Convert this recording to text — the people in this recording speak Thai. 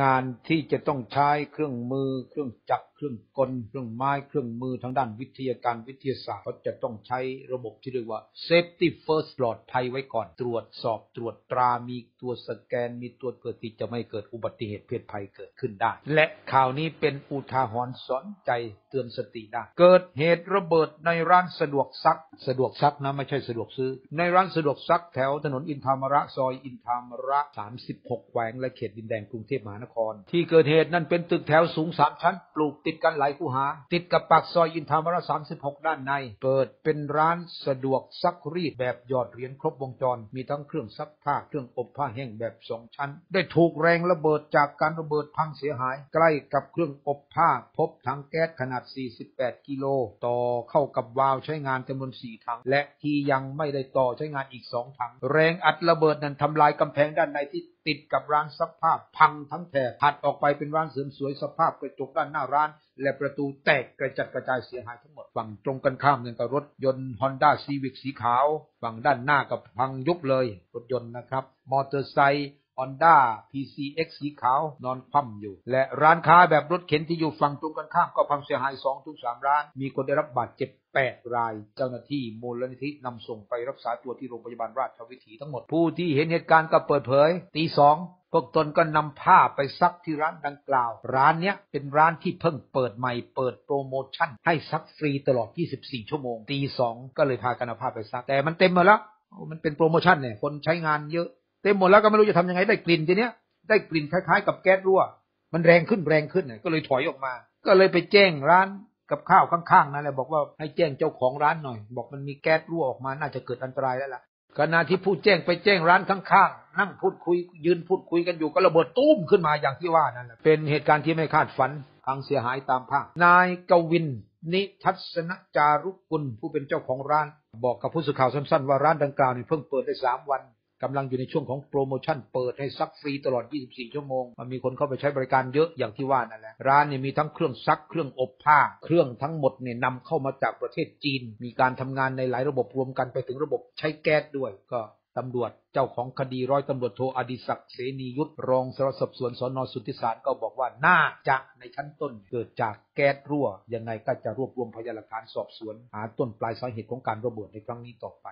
งานที่จะต้องใช้เครื่องมือเครื่องจักร เครื่องกล เครื่องไม้ เครื่องมือทางด้านวิทยาการวิทยาศาสตร์เขาจะต้องใช้ระบบที่เรียกว่า safety first ปลอดภัยไว้ก่อน ตรวจสอบ ตรวจตรา มีตัวสแกน มีตัวเกิดที่จะไม่เกิดอุบัติเหตุเพศภัยเกิดขึ้นได้ และข่าวนี้เป็นอุทาหรณ์สอนใจเตือนสติได้ เกิดเหตุระเบิดในร้านสะดวกซัก สะดวกซักนะไม่ใช่สะดวกซื้อ ในร้านสะดวกซักแถวถนนอินทามระซอยอินทามระ36แขวงและเขตดินแดงกรุงเทพมหานคร ที่เกิดเหตุนั้นเป็นตึกแถวสูง3ชั้นปลูกติติดกันหลายคูหา ติดกับปากซอยอินทามระ36ด้านใน เปิดเป็นร้านสะดวกซักรีดแบบหยอดเหรียญครบวงจร มีทั้งเครื่องซักผ้าเครื่องอบผ้าแห้งแบบ2ชั้น ได้ถูกแรงระเบิดจากการระเบิดพังเสียหาย ใกล้กับเครื่องอบผ้าพบถังแก๊สขนาด 48 กิโล ต่อเข้ากับวาล์วใช้งานจำนวน4ถัง และที่ยังไม่ได้ต่อใช้งานอีก2ถัง แรงอัดระเบิดนั้นทำลายกำแพงด้านในที่ติดกับร้านซักผ้าพังทั้งแถบถัดออกไปเป็นร้านเสริมสวยสภาพกระจกด้านหน้าร้าน และประตูแตกกระจัดกระจายเสียหายทั้งหมดฝั่งตรงกันข้ามเนี่ยกับรถยนต์ Honda Civic สีขาว ฝั่งด้านหน้ากับพังยุบเลย รถยนต์นะครับ มอเตอร์ไซค์ Honda PCX สีขาวนอนคว่ำอยู่ และร้านค้าแบบรถเข็นที่อยู่ฝั่งตรงกันข้ามก็พังเสียหาย2ถึง3ร้าน มีคนได้รับบาดเจ็บ8 ราย เจ้าหน้าที่มูลนิธินำส่งไปรักษาตัวที่โรงพยาบาลราชวิถีทั้งหมด ผู้ที่เห็นเหตุการณ์ก็เปิดเผย ตีสองพวกตนก็นำผ้าไปซักที่ร้านดังกล่าว ร้านเนี้ยเป็นร้านที่เพิ่งเปิดใหม่เปิดโปรโมชั่น ให้ซักฟรีตลอด 24 ชั่วโมงตีสองก็เลยพากันเอาผ้าไปซัก แต่มันเต็มหมดแล้วมันเป็นโปรโมชั่นเนี่ยคนใช้งานเยอะ เต็มหมดแล้วก็ไม่รู้จะทำยังไงได้กลิ่นทีเนี้ยได้กลิ่นคล้ายๆ กับแก๊สรั่ว มันแรงขึ้นแรงขึ้นเนี่ยก็เลยถอยออกมา ก็เลยไปแจ้งร้านกับข้าวข้างๆนั่นแหละบอกว่าให้แจ้งเจ้าของร้านหน่อย บอกมันมีแก๊สรั่วออกมาน่าจะเกิดอันตรายแล้วล่ะขณะที่ผู้แจ้งไปแจ้งร้านข้างๆนั่งพูดคุยยืนพูดคุยกันอยู่ก็ระเบิดตุ้มขึ้นมาอย่างที่ว่านั่นแหละเป็นเหตุการณ์ที่ไม่คาดฝันพังเสียหายตามภาพนายกวินนิทัศนจารุกุลผู้เป็นเจ้าของร้าน บอกกับผู้สื่อข่าวสั้นๆว่าร้านดังกล่าวนี่เพิ่งเปิดได้สามวัน กำลังอยู่ในช่วงของโปรโมชั่นเปิดให้ซักฟรีตลอด 24 ชั่วโมง มันมีคนเข้าไปใช้บริการเยอะอย่างที่ว่านั่นแหละ ร้านเนี่ยมีทั้งเครื่องซัก เครื่องอบผ้า เครื่องทั้งหมดเนี่ยนำเข้ามาจากประเทศจีน มีการทำงานในหลายระบบรวมกันไปถึงระบบใช้แก๊สด้วย ก็ตำรวจเจ้าของคดีร้อยตำรวจโทอดิศักดิ์เสนียุทธรองสารวัตรสอบสวนสนสุทธิสารก็บอกว่าน่าจะในชั้นต้นเกิดจากแก๊สรั่ว ยังไงก็จะรวบรวมพยานหลักฐานสอบสวน หาต้นปลายสาเหตุของการระเบิดในครั้งนี้ต่อไป